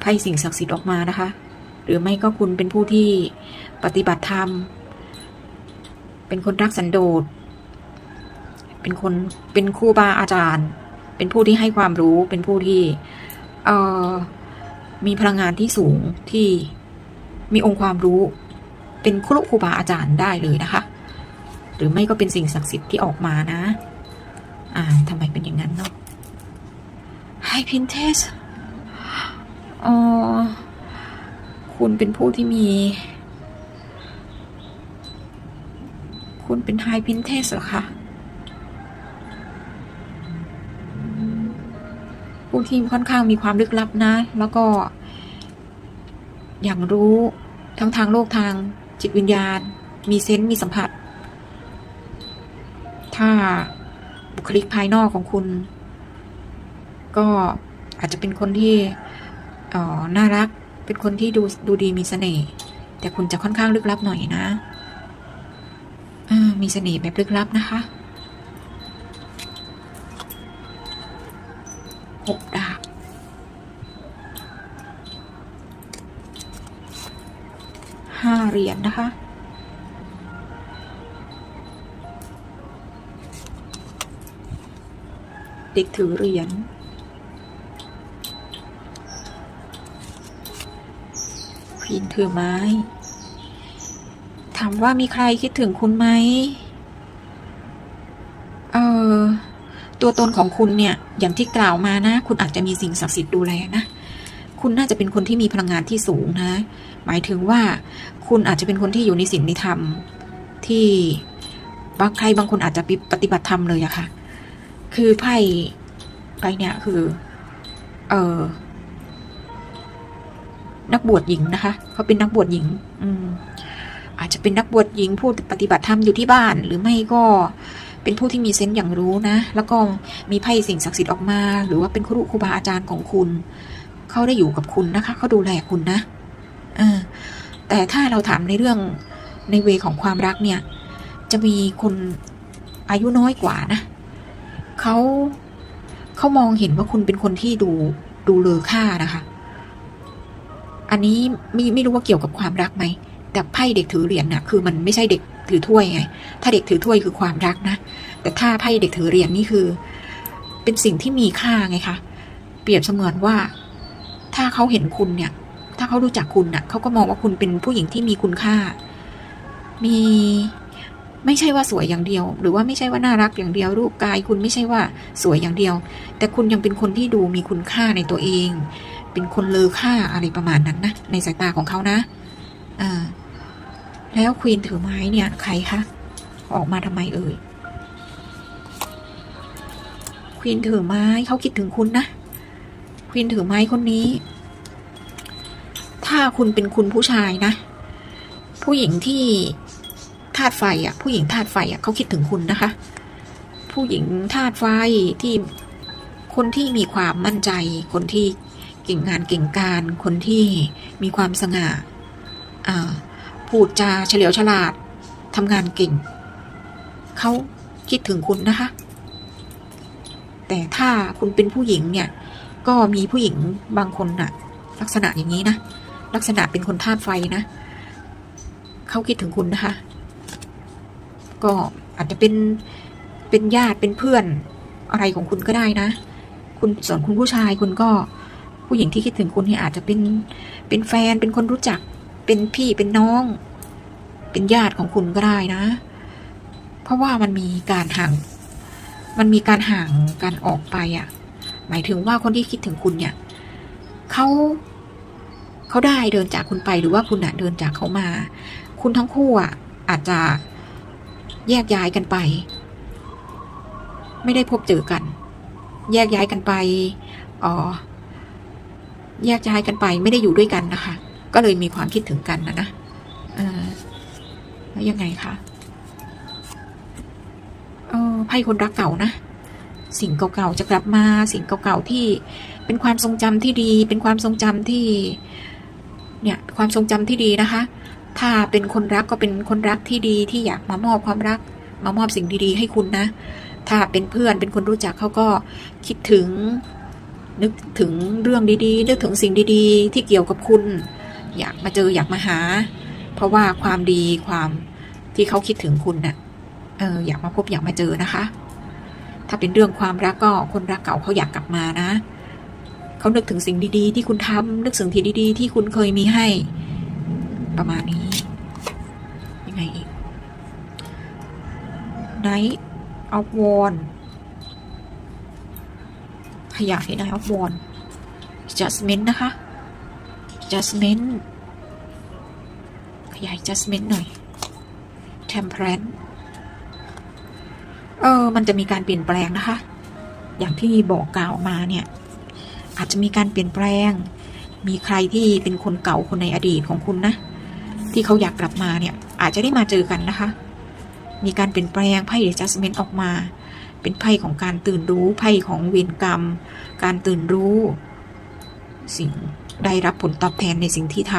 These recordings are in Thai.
ไพ่สิ่งศักดิ์สิทธิ์ออกมานะคะ หรือไม่ก็คุณเป็นผู้ที่ปฏิบัติธรรม เป็นคนรักสันโดษ เป็นคนเป็นครูบาอาจารย์ เป็นผู้ที่ให้ความรู้ เป็นผู้ที่เอ่อมีพลังงานที่สูงที่มีองค์ความรู้ เป็นครูครูบาอาจารย์ได้เลยนะคะ หรือไม่ก็เป็นสิ่งศักดิ์สิทธิ์ที่ออกมานะ อ่าทำไมเป็นอย่างนั้นเนาะ Hi Pinterest อ๋อคุณเป็นผู้ที่มี คุณเป็น High Pinterest เหรอคะ ผู้ที่ค่อนข้างมีความลึกลับนะ แล้วก็ อย่างรู้ทั้งทางโลกทางจิตวิญญาณ มีเซนส์มีสัมผัส ถ้าบุคลิกภายนอกของคุณ ก็อาจจะเป็นคนที่น่ารัก เป็นคนที่ดูดูดีมีเสน่ห์ แต่คุณจะค่อนข้างลึกลับหน่อยนะมีเสน่ห์แบบลึกลับนะคะหกดาบห้าเหรียญนะคะเด็กถือเหรียญ ควีนถือไม้ ถามว่ามีใครคิดถึงคุณไหม เออ ตัวตนของคุณเนี่ย อย่างที่กล่าวมานะ คุณอาจจะมีสิ่งศักดิ์สิทธิ์ดูแลนะ คุณน่าจะเป็นคนที่มีพลังงานที่สูงนะ หมายถึงว่า คุณอาจจะเป็นคนที่อยู่ในศีลในธรรม ที่บางใครบางคนอาจจะปฏิบัติธรรมเลยอะค่ะ คือไพ่ไพ่เนี่ยคือ เออ นักบวชหญิงนะคะเขาเป็นนักบวชหญิง อืมอาจจะเป็นนักบวชหญิงผู้ปฏิบัติธรรมอยู่ที่บ้าน หรือไม่ก็เป็นผู้ที่มีเซนส์อย่างรู้นะ แล้วก็มีไพ่สิ่งศักดิ์สิทธิ์ออกมา หรือว่าเป็นครูครูบาอาจารย์ของคุณ เขาได้อยู่กับคุณนะคะเขาดูแลคุณนะเออแต่ถ้าเราถามในเรื่องในเวของความรักเนี่ย จะมีคนอายุน้อยกว่านะเขาเขามองเห็นว่าคุณเป็นคนที่ดูดูเลอค่านะคะ อันนี้ไม่ไม่รู้ว่าเกี่ยวกับความรักไหม แต่ไพ่เด็กถือเหรียญน่ะ คือมันไม่ใช่เด็กถือถ้วยไง ถ้าเด็กถือถ้วยคือความรักนะ แต่ถ้าไพ่เด็กถือเหรียญนี่คือ เป็นสิ่งที่มีค่าไงคะ เปรียบเสมือนว่า ถ้าเขาเห็นคุณเนี่ย ถ้าเขารู้จักคุณน่ะ เขาก็มองว่าคุณเป็นผู้หญิงที่มีคุณค่า มีไม่ใช่ว่าสวยอย่างเดียว หรือว่าไม่ใช่ว่าน่ารักอย่างเดียว รูปกายคุณไม่ใช่ว่าสวยอย่างเดียว แต่คุณยังเป็นคนที่ดูมีคุณค่าในตัวเอง เป็นคนเลอค่าอะไรประมาณนั้นนะ ในสายตาของเขานะอ่าแล้วควีนถือไม้เนี่ย ใครคะออกมาทำไมเอ่ยควีนถือไม้เขาคิดถึงคุณนะควีนถือไม้คนนี้ ถ้าคุณเป็นคุณผู้ชายนะ ผู้หญิงที่ธาตุไฟอะ ผู้หญิงธาตุไฟอะเขาคิดถึงคุณนะคะ ผู้หญิงธาตุไฟที่คนที่มีความมั่นใจ คนที่ เก่งงานเก่งการคนที่มีความสง่าอ่าพูดจาเฉลียวฉลาดทำงานเก่ง เขาคิดถึงคุณนะคะ แต่ถ้าคุณเป็นผู้หญิงเนี่ย ก็มีผู้หญิงบางคนน่ะ ลักษณะอย่างนี้นะ ลักษณะเป็นคนธาตุไฟนะ เขาคิดถึงคุณนะคะ ก็อาจจะเป็น เป็นญาติเป็นเพื่อนอะไรของคุณก็ได้นะ คุณส่วนคุณผู้ชายคุณก็ ผู้หญิงที่คิดถึงคุณเนี่ยอาจจะเป็นเป็นแฟนเป็นคนรู้จัก เป็นพี่เป็นน้อง เป็นญาติของคุณก็ได้นะ เพราะว่ามันมีการห่าง มันมีการห่างการออกไปอะ่ะ หมายถึงว่าคนที่คิดถึงคุณเนี่ยเขาเขาได้เดินจากคุณไปหรือว่าคุณน่ะเดินจากเขามา คุณทั้งคู่อะอาจจะแยกย้ายกันไป ไม่ได้พบเจอกัน แยกย้ายกันไปอ๋อ แยกย้ายกันไปไม่ได้อยู่ด้วยกันนะคะ ก็เลยมีความคิดถึงกันนะนะแล้วยังไงคะเออไพ่คนรักเก่านะ สิ่งเก่าๆจะกลับมาสิ่งเก่าๆที่เป็นความทรงจำที่ดี เป็นความทรงจำที่ เนี่ยความทรงจำที่ดีนะคะ ถ้าเป็นคนรักก็เป็นคนรักที่ดีที่อยากมามอบความรัก มามอบสิ่งดีๆ ให้คุณนะ ถ้าเป็นเพื่อนเป็นคนรู้จักเขาก็คิดถึง นึกถึงเรื่องดีๆ นึกถึงสิ่งดีๆ ที่เกี่ยวกับคุณ อยากมาเจออยากมาหา เพราะว่าความดีความที่เขาคิดถึงคุณน่ะเอออยากมาพบอยากมาเจอนะคะ ถ้าเป็นเรื่องความรักก็คนรักเก่าเขาอยากกลับมานะเขานึกถึงสิ่งดีๆ ที่คุณทำนึกถึงที่ดีๆ ที่คุณเคยมีให้ ประมาณนี้ ยังไงอีก Night of w a n ขยาย Night of w a n Judgment นะคะ Judgment ขยาย Judgment หน่อย Temperance เออ มันจะมีการเปลี่ยนแปลงนะคะ อย่างที่บอกกล่าวมาเนี่ย อาจจะมีการเปลี่ยนแปลง มีใครที่เป็นคนเก่าคนในอดีตของคุณนะ ที่เขาอยากกลับมาเนี่ย อาจจะได้มาเจอกันนะคะ มีการเปลี่ยนแปลงไพ่ adjustment ออกมา เป็นไพ่ของการตื่นรู้ไพ่ของเวรกรรม การตื่นรู้ สิ่งได้รับผลตอบแทนในสิ่งที่ท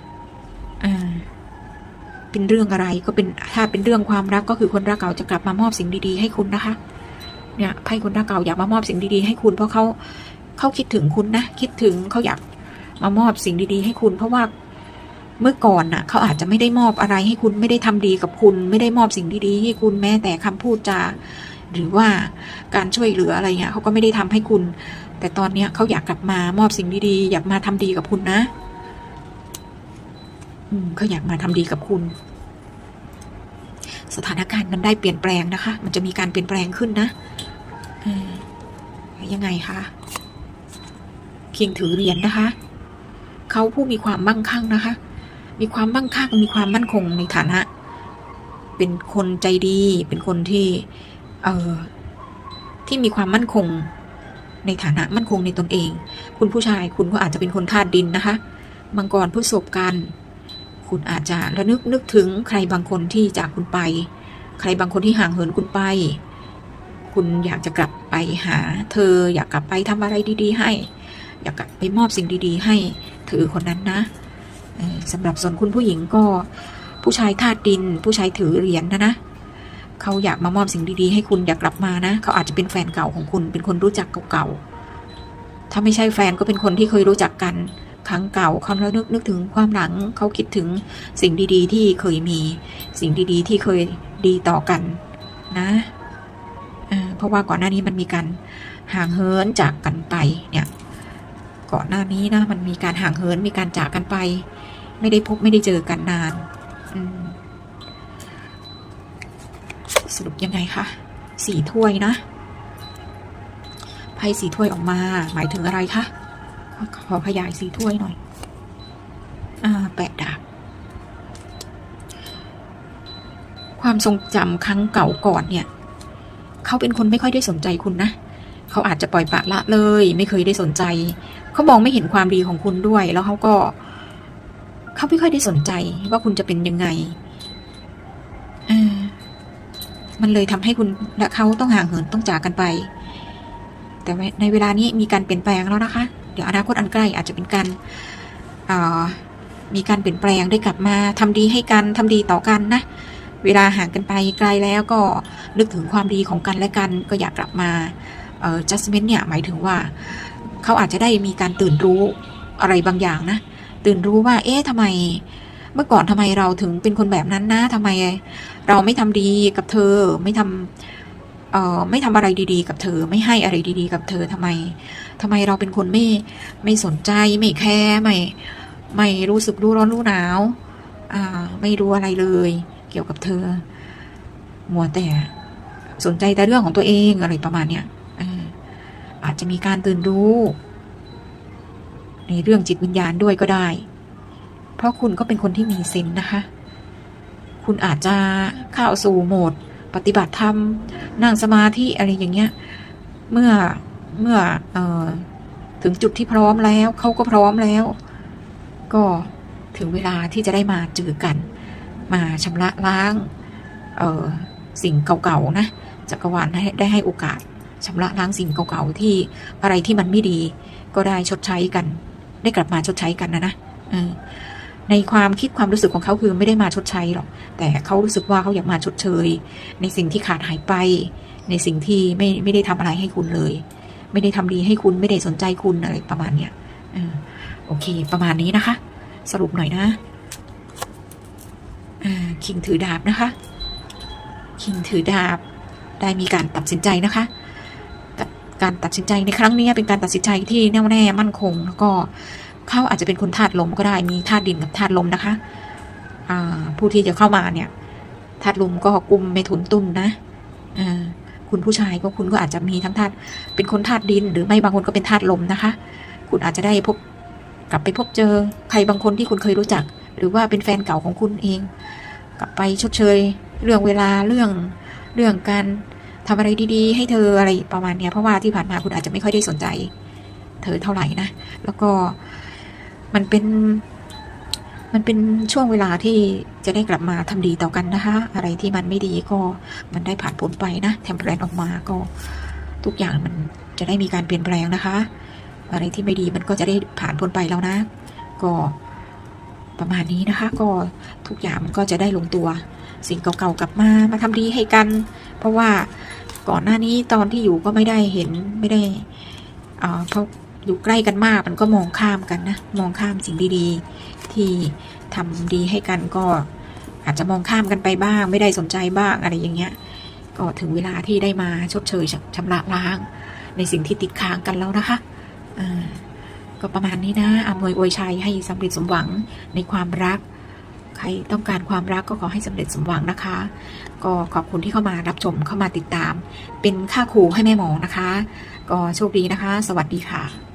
ำอ่าเป็นเรื่องอะไรก็เป็นถ้าเป็นเรื่องความรักก็คือคนรักเก่าจะกลับมามอบสิ่งดีๆ ให้คุณนะคะ เนี่ยไพ่คนรักเก่าอยากมามอบสิ่งดีๆ ให้คุณ เพราะเขาเขาคิดถึงคุณนะคิดถึงเขาอยากมามอบสิ่งดีๆ ให้คุณเพราะว่าเมื่อก่อนน่ะเขาอาจจะไม่ได้มอบอะไรให้คุณไม่ได้ทำดีกับคุณ ไม่ได้มอบสิ่งดีๆให้คุณแม้แต่คำพูดจา หรือว่าการช่วยเหลืออะไรเงี้ยเขาก็ไม่ได้ทำให้คุณ แต่ตอนเนี้ยเขาอยากกลับมามอบสิ่งดีๆอยากมาทำดีกับคุณนะ อืมเขาอยากมาทำดีกับคุณ สถานการณ์มันได้เปลี่ยนแปลงนะคะ มันจะมีการเปลี่ยนแปลงขึ้นนะอยังไงคะคิงถือเหรียญนะคะ เขาผู้มีความมั่งคั่งนะคะ มีความมั่งคั่งมีความมั่นคงในฐานะ เป็นคนใจดี เป็นคนที่ เอ่อที่มีความมั่นคง ในฐานะมั่นคงในตนเอง คุณผู้ชายคุณก็อาจจะเป็นคนธาตุดินนะคะมังกรผู้ศพกันคุณอาจจะระนึกนึกถึงใครบางคนที่จากคุณไป ใครบางคนที่ห่างเหินคุณไป คุณอยากจะกลับไปหา เธออยากกลับไปทำอะไรดี ๆ ให้ อยากกลับไปมอบสิ่งดีๆ ให้เธอคนนั้นนะเออสำหรับส่วนคุณผู้หญิงก็ผู้ชายธาตุดิน ผู้ชายถือเหรียญนะนะ เขาอยากมามอบสิ่งดีๆ ให้คุณอยากกลับมานะ เขาอาจจะเป็นแฟนเก่าของคุณ เป็นคนรู้จักเก่าๆ ถ้าไม่ใช่แฟนก็เป็นคนที่เคยรู้จักกัน ครั้งเก่าเขาแล้วนึกนึกถึงความหลังเขาคิดถึงสิ่งดีๆ ที่เคยมี สิ่งดีๆ ที่เคยดีต่อกันนะเเพราะว่าก่อนหน้านี้มันมีการห่างเหินจากกันไปเนี่ยก่อนหน้านี้นะมันมีการห่างเหินมีการจากกันไป ไม่ได้พบไม่ได้เจอกันนานอม สรุปยังไงคะสี่ถ้วยนะไพ่สี่ถ้วยออกมา หมายถึงอะไรคะขอขยายสี่ถ้วยหน่อย อ่าแปดดาบความทรงจำครั้งเก่าก่อนเนี่ย เขาเป็นคนไม่ค่อยได้สนใจคุณนะ เขาอาจจะปล่อยปละละเลย ไม่เคยได้สนใจ เขามองไม่เห็นความดีของคุณด้วย แล้วเขาก็ เขาไม่ค่อยได้สนใจว่าคุณจะเป็นยังไงเออ มันเลยทำให้คุณและเขาต้องห่างเหินต้องจากกันไป แต่ในเวลานี้มีการเปลี่ยนแปลงแล้วนะคะ เดี๋ยวอนาคตอันใกล้อาจจะเป็นการมีการเปลี่ยนแปลงได้กลับมาทำดีให้กันทำดีต่อกันนะ เวลาห่างกันไปไกลแล้วก็นึกถึงความดีของกันและกันก็อยากกลับมาเอ่อ judgment เนี่ยหมายถึงว่าเขาอาจจะได้มีการตื่นรู้อะไรบางอย่างนะ ตื่นรู้ว่า เอ๊ะทำไม เมื่อก่อนทำไมเราถึงเป็นคนแบบนั้นนะทำไม เราไม่ทำดีกับเธอไม่ทำเอ่อไม่ทำอะไรดีๆ กับเธอ ไม่ให้อะไรดีๆ กับเธอทำไมทำไมเราเป็นคนไม่ไม่สนใจไม่แคร์ไม่ไม่รู้สึกรู้ร้อนรู้หนาว อ่า ไม่รู้อะไรเลย เกี่ยวกับเธอมัวแต่สนใจแต่เรื่องของตัวเองอะไรประมาณเนี้ยอาจจะมีการตื่นรู้ ในเรื่องจิตวิญญาณด้วยก็ได้ เพราะคุณก็เป็นคนที่มีเซนนะคะ คุณอาจจะเข้าสู่โหมด ปฏิบัติธรรม นั่งสมาธิอะไรอย่างเงี้ย เมื่อเมื่อออถึงจุดที่พร้อมแล้ว เขาก็พร้อมแล้ว ก็ถึงเวลาที่จะได้มาเจอกัน มาชำระล้างสิ่งเก่าๆนะจักรวาลให้ได้ให้โอกาสชำระล้างสิ่งเก่าๆที่อะไรที่มันไม่ดี ก็ได้ชดใช้กัน ได้กลับมาชดใช้กันนะนะออ ในความคิดความรู้สึกของเขาคือไม่ได้มาชดใช้หรอก แต่เขารู้สึกว่าเขาอยากมาชดเชย ในสิ่งที่ขาดหายไป ในสิ่งที่ไม่ไม่ได้ทำอะไรให้คุณเลย ไม่ได้ทำดีให้คุณไม่ได้สนใจคุณอะไรประมาณเนี้ยอโอเค ประมาณนี้นะคะ สรุปหน่อยนะคิงถือดาบนะคะ คิงถือดาบได้มีการตัดสินใจนะคะการตัดสินใจในครั้งนี้เป็นการตัดสินใจที่แน่วแน่มั่นคงแล้วก็ เขาอาจจะเป็นคนธาตุลมก็ได้มีธาตุดินกับธาตุลมนะคะผู้ที่จะเข้ามาเนี่ยธาตุลมก็กุมเมถุนตุลนะคุณผู้ชายก็คุณก็อาจจะมีทั้งธาตุเป็นคนธาตุดิน หรือไม่บางคนก็เป็นธาตุลมนะคะ คุณอาจจะได้พบกลับไปพบเจอใครบางคนที่คุณเคยรู้จัก หรือว่าเป็นแฟนเก่าของคุณเอง กลับไปชดเชย เรื่องเวลาเรื่องเรื่องการทำอะไรดีๆ ให้เธออะไรประมาณเนี้ยเพราะว่าที่ผ่านมาคุณอาจจะไม่ค่อยได้สนใจ เธอเท่าไหร่นะแล้วก็ มันเป็น มันเป็นช่วงเวลาที่จะได้กลับมาทำดีต่อกันนะคะ อะไรที่มันไม่ดีก็มันได้ผ่านพ้นไปนะแทมเพลนออกมาก็ทุกอย่างมันจะได้มีการเปลี่ยนแปลงนะคะ อะไรที่ไม่ดีมันก็จะได้ผ่านพ้นไปแล้วนะ ก็ประมาณนี้นะคะ ก็ทุกอย่างมันก็จะได้ลงตัว สิ่งเก่าๆกลับมามาทำดีให้กัน เพราะว่าก่อนหน้านี้ตอนที่อยู่ก็ไม่ได้เห็นไม่ได้อ่าเพราะ อยู่ใกล้กันมากมันก็มองข้ามกันนะ มองข้ามสิ่งดีๆ ที่ทำดีให้กันก็อาจจะมองข้ามกันไปบ้าง ไม่ได้สนใจบ้างอะไรอย่างเงี้ย ก็ถึงเวลาที่ได้มาชดเชยชำระล้าง ในสิ่งที่ติดค้างกันแล้วนะคะก็ประมาณนี้นะอำนวยอวยชัยให้สำเร็จสมหวังในความรัก ใครต้องการความรักก็ขอให้สำเร็จสมหวังนะคะ ก็ขอบคุณที่เข้ามารับชมเข้ามาติดตาม เป็นค่าครูให้แม่หมอนะคะ ก็โชคดีนะคะ สวัสดีค่ะ